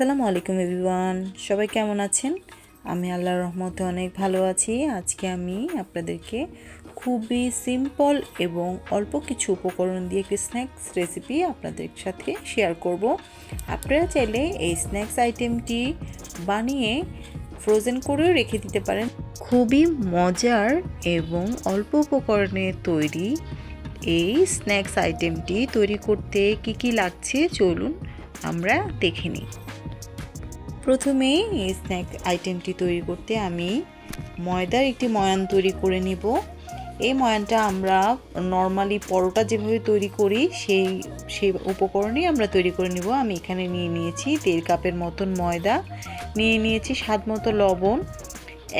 আসসালামু আলাইকুম এভিওয়ান সবাই কেমন আছেন? আমি আল্লাহর রহমতে অনেক ভালো আছি। আজকে আমি আপনাদেরকে খুবই সিম্পল এবং অল্প কিছু উপকরণ দিয়ে একটি স্ন্যাক্স রেসিপি আপনাদের সাথে শেয়ার করব। আপনারা চাইলে এই স্ন্যাক্স আইটেমটি বানিয়ে ফ্রোজেন করেও রেখে দিতে পারেন। খুবই মজার এবং অল্প উপকরণে তৈরি এই স্ন্যাক্স আইটেমটি তৈরি করতে কি কি লাগছে চলুন আমরা দেখে নিই। প্রথমে এই স্ন্যাক আইটেমটি তৈরি করতে আমি ময়দার একটি ময়ান তৈরি করে নিব। এই ময়ানটা আমরা নর্মালি পরোটা যেভাবে তৈরি করি, সেই সেই উপকরণেই আমরা তৈরি করে নিব। আমি এখানে নিয়ে নিয়েছি দেড় কাপের মতন ময়দা, নিয়ে নিয়েছি স্বাদ মতো লবণ,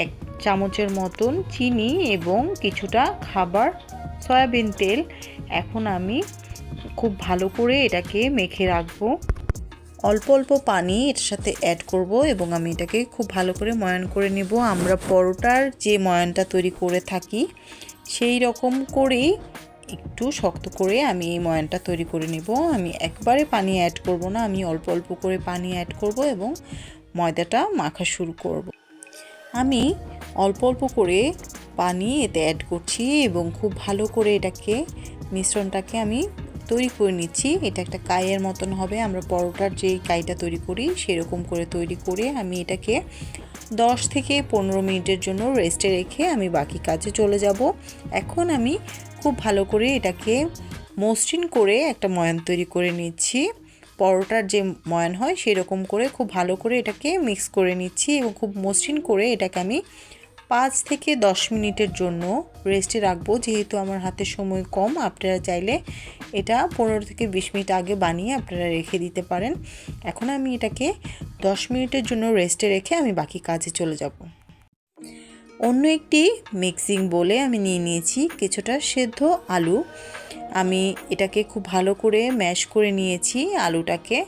এক চামচের মতন চিনি এবং কিছুটা খাবার, সয়াবিন তেল। এখন আমি খুব ভালো করে এটাকে মেখে রাখব। অল্প অল্প পানি এটার সাথে অ্যাড করব এবং আমি এটাকে খুব ভালো করে ময়ান করে নেব। আমরা পরোটার যে ময়ানটা তৈরি করে থাকি, সেই রকম করেই একটু শক্ত করে আমি এই ময়ানটা তৈরি করে নেব। আমি একবারে পানি অ্যাড করব না, আমি অল্প অল্প করে পানি অ্যাড করব এবং ময়দাটা মাখা শুরু করব। আমি অল্প অল্প করে পানি এতে অ্যাড করছি এবং খুব ভালো করে এটাকে, মিশ্রণটাকে আমি তৈরি করে নিচ্ছি। এটা একটা কাইয়ের মতন হবে। আমরা পরোটার যেই কাইটা তৈরি করি, সেরকম করে তৈরি করে আমি এটাকে দশ থেকে পনেরো মিনিটের জন্য রেস্টে রেখে আমি বাকি কাজে চলে যাব। এখন আমি খুব ভালো করে এটাকে মসৃণ করে একটা ময়ান তৈরি করে নিচ্ছি। পরোটার যে ময়ান হয়, সেরকম করে খুব ভালো করে এটাকে মিক্স করে নিচ্ছি এবং খুব মসৃণ করে এটাকে আমি পাঁচ থেকে দশ মিনিটের জন্য রেস্টে রাখব। যেহেতু আমার হাতে সময় কম, আপনারা চাইলে এটা পনেরো থেকে বিশ মিনিট আগে বানিয়ে আপনারা রেখে দিতে পারেন। এখন আমি এটাকে দশ মিনিটের জন্য রেস্টে রেখে আমি বাকি কাজে চলে যাব। অন্য একটি মিক্সিং বলে আমি নিয়ে নিয়েছি কিছুটা সেদ্ধ আলু। আমি এটাকে খুব ভালো করে ম্যাশ করে নিয়েছি আলুটাকে।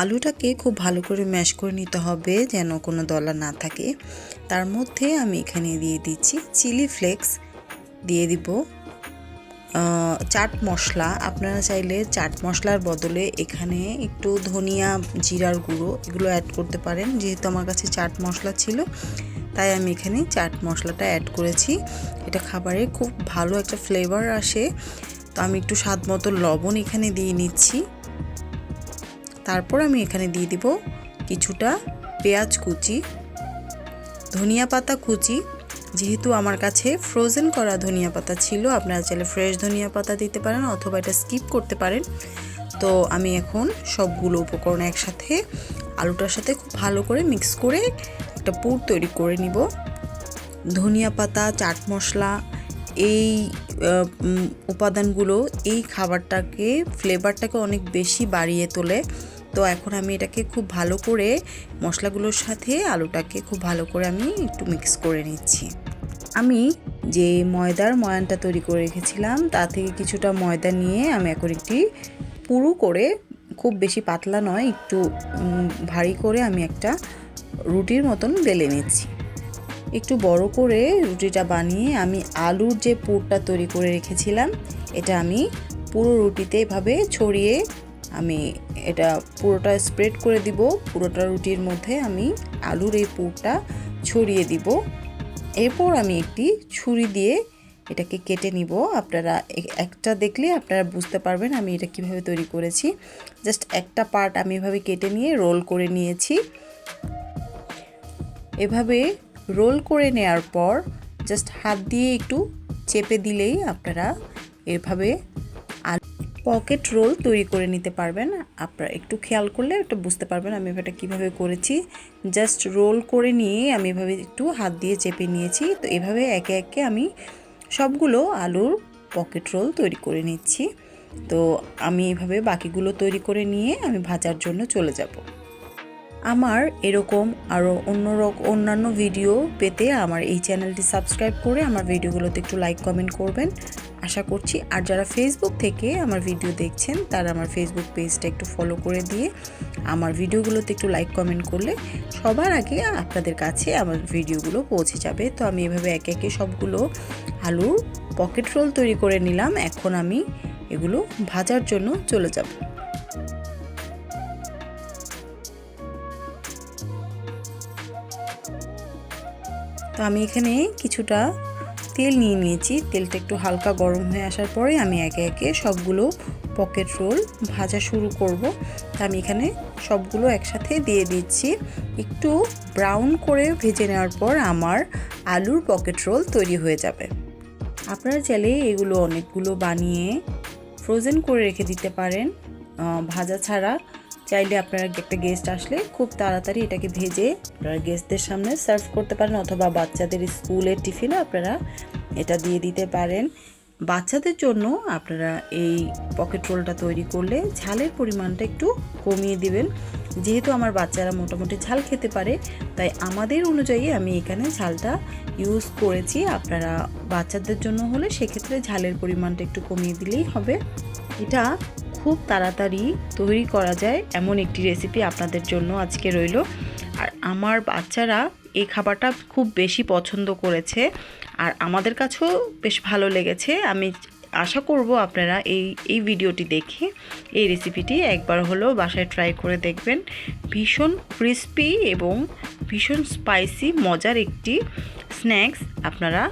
আলুটাকে খুব ভালো করে ম্যাশ করে নিতে হবে যেন কোনো দলা না থাকে। তার মধ্যে আমি এখানে দিয়ে দিচ্ছি চিলি ফ্লেক্স, দিয়ে দিব চাট মশলা। আপনারা চাইলে চাট মশলার বদলে এখানে একটু ধনিয়া, জিরার গুঁড়ো এগুলো অ্যাড করতে পারেন। যেহেতু আমার কাছে চাট মশলা ছিল, তাই আমি এখানে চাট মশলাটা অ্যাড করেছি। এটা খাবারে খুব ভালো একটা ফ্লেভার আসে। তো আমি একটু স্বাদ মতো লবণ এখানে দিয়ে নিচ্ছি। তারপর আমি এখানে দিয়ে দিব কিছুটা পেঁয়াজ কুচি, ধনিয়া পাতা কুচি। যেহেতু আমার কাছে ফ্রোজেন করা ধনিয়া পাতা ছিল, আপনারা চাইলে ফ্রেশ ধনিয়া পাতা দিতে পারেন অথবা এটা স্কিপ করতে পারেন। তো আমি এখন সবগুলো উপকরণ একসাথে আলুটার সাথে খুব ভালো করে মিক্স করে একটা পুর তৈরি করে নিব। ধনিয়া পাতা, চাট মশলা, এই উপাদানগুলো এই খাবারটাকে ফ্লেভারটাকে অনেক বেশি বাড়িয়ে তোলে। তো এখন আমি এটাকে খুব ভালো করে মশলাগুলোর সাথে আলুটাকে খুব ভালো করে আমি একটু মিক্স করে নিচ্ছি। আমি যে ময়দার ময়ানটা তৈরি করে রেখেছিলাম, তা থেকে কিছুটা ময়দা নিয়ে আমি এখন একটি পুরু করে, খুব বেশি পাতলা নয়, একটু ভারী করে আমি একটা রুটির মতন বেলে নিচ্ছি। একটু বড় করে রুটিটা বানিয়ে আমি আলুর যে পুরটা তৈরি করে রেখেছিলাম, এটা আমি পুরো রুটিতে এভাবে ছড়িয়ে আমি এটা পুরোটা স্প্রেড করে দিব। পুরোটা রুটির মধ্যে আমি আলুর এই পুরটা ছড়িয়ে দিব। এরপর আমি একটি ছুরি দিয়ে এটাকে কেটে নিব। আপনারা একটা দেখলে আপনারা বুঝতে পারবেন আমি এটা কীভাবে তৈরি করেছি। জাস্ট একটা পার্ট আমি এভাবে কেটে নিয়ে রোল করে নিয়েছি। এভাবে রোল করে নেওয়ার পর জাস্ট হাত দিয়ে একটু চেপে দিলেই আপনারা এভাবে পকেট রোল তৈরি করে নিতে পারবেন। আপনারা একটু খেয়াল করলে একটু বুঝতে পারবেন আমি এটা কীভাবে করেছি। জাস্ট রোল করে নিয়ে আমি এভাবে একটু হাত দিয়ে চেপে নিয়েছি। তো এভাবে একে একে আমি সবগুলো আলুর পকেট রোল তৈরি করে নিচ্ছি। তো আমি এভাবে বাকিগুলো তৈরি করে নিয়ে আমি ভাজার জন্য চলে যাব। আমার এরকম আরও অন্য অন্যান্য ভিডিও পেতে আমার এই চ্যানেলটি সাবস্ক্রাইব করে আমার ভিডিওগুলোতে একটু লাইক, কমেন্ট করবেন। আশা করছি। আর যারা ফেসবুক থেকে আমার ভিডিও দেখছেন, তারা আমার ফেসবুক পেজটা একটু ফলো করে দিয়ে আমার ভিডিওগুলোতে একটু লাইক কমেন্ট করলে সবার আগে আপনাদের কাছে আমার ভিডিওগুলো পৌঁছে যাবে। তো আমি এভাবে একে একে সবগুলো আলু পকেট রোল তৈরি করে নিলাম। এখন আমি এগুলো ভাজার জন্য চলে যাব। তো আমি এখানে কিছুটা তেল নিয়ে নিয়েছি। তেলটা একটু হালকা গরম হয়ে আসার পরে আমি একে একে সবগুলো পকেট রোল ভাজা শুরু করব। তা আমি এখানে সবগুলো একসাথে দিয়ে দিচ্ছি। একটু ব্রাউন করে ভেজে নেওয়ার পর আমার আলুর পকেট রোল তৈরি হয়ে যাবে। আপনারা চাইলে এগুলো অনেকগুলো বানিয়ে ফ্রোজেন করে রেখে দিতে পারেন। ভাজা ছাড়া। চাইলে আপনারা একটা গেস্ট আসলে খুব তাড়াতাড়ি এটাকে ভেজে আপনারা গেস্টদের সামনে সার্ভ করতে পারেন অথবা বাচ্চাদের স্কুলের টিফিনে আপনারা এটা দিয়ে দিতে পারেন। বাচ্চাদের জন্য আপনারা এই পকেট রোলটা তৈরি করলে ঝালের পরিমাণটা একটু কমিয়ে দিবেন। যেহেতু আমার বাচ্চারা মোটামুটি ঝাল খেতে পারে, তাই আমাদের অনুযায়ী আমি এখানে ঝালটা ইউজ করেছি। আপনারা বাচ্চাদের জন্য হলে সেক্ষেত্রে ঝালের পরিমাণটা একটু কমিয়ে দিলেই হবে। এটা খুব তাড়াতাড়ি তৈরি করা যায় এমন একটি রেসিপি আপনাদের জন্য আজকে রইল। আর আমার বাচ্চারা এই খাবারটা খুব বেশি পছন্দ করেছে আর আমাদের কাছেও বেশ ভালো লেগেছে। আমি আশা করব আপনারা এই এই ভিডিওটি দেখে এই রেসিপিটি একবার হলেও বাসায় ট্রাই করে দেখবেন। ভীষণ ক্রিস্পি এবং ভীষণ স্পাইসি মজার একটি স্ন্যাক্স আপনারা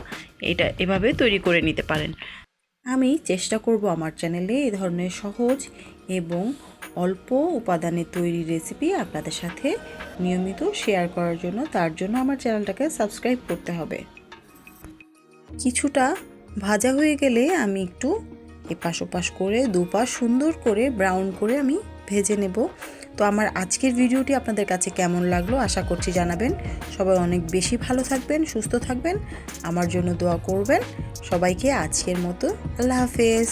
এটা এভাবে তৈরি করে নিতে পারেন। আমি চেষ্টা করব আমার চ্যানেলে এ ধরনের সহজ এবং অল্প উপাদানে তৈরি রেসিপি আপনাদের সাথে নিয়মিত শেয়ার করার জন্য। তার জন্য আমার চ্যানেলটাকে সাবস্ক্রাইব করতে হবে। কিছুটা ভাজা হয়ে গেলে আমি একটু এপাশ ওপাশ করে, দুপাশ সুন্দর করে ব্রাউন করে আমি ভেজে নেব। তো আমার আজকের ভিডিওটি আপনাদের কাছে কেমন লাগল আশা করছি জানাবেন। সবাই অনেক বেশি ভালো থাকবেন, সুস্থ থাকবেন। আমার জন্য দোয়া করবেন। সবাইকে আজকের মতো আল্লাহ হাফেজ।